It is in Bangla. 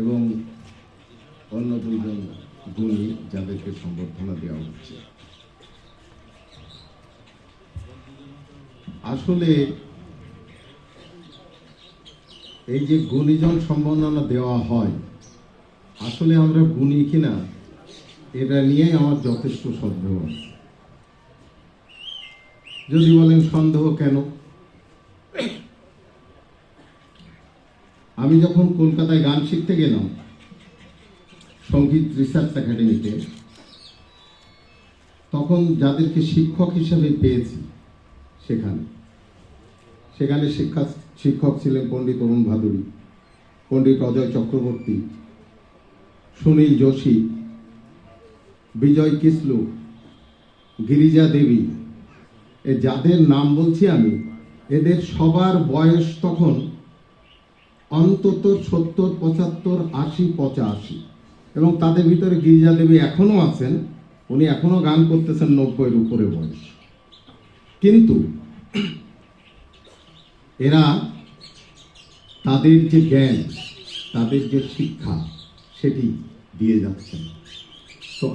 এবং অন্য দুজন গুণী যাদেরকে সম্বর্ধনা দেওয়া হচ্ছে। আসলে এই যে গুণীজন সম্বর্ধনা দেওয়া হয়, আসলে আমরা গুণী কিনা, এটা নিয়েই আমার যথেষ্ট সন্দেহ আছে। যদি বলেন সন্দেহ কেন? আমি যখন কলকাতায় গান শিখতে গেলাম, সংগীত রিসার্চ একাডেমিতে তখন যাদেরকে শিক্ষক হিসেবে পেয়েছি সেখানে। সেখানে শিক্ষা, শিক্ষক ছিলেন পণ্ডিত অরুণ ভাদুরী পণ্ডিত অজয় চক্রবর্তী, সুনীল যোশী, বিজয় কিসলু, গিরিজা দেবী। এ যাদের নাম বলছি আমি, এদের সবার বয়স তখন অন্তত সত্তর, পঁচাত্তর, আশি, পঁচাশি। এবং তাদের ভিতরে গিরিজা দেবী এখনও আছেন, উনি এখনও গান করতেছেন নব্বইয়ের উপরে বয়স। কিন্তু এরা তাদের যে জ্ঞান, তাদের যে শিক্ষা, সেটি দিয়ে যাচ্ছেন। তো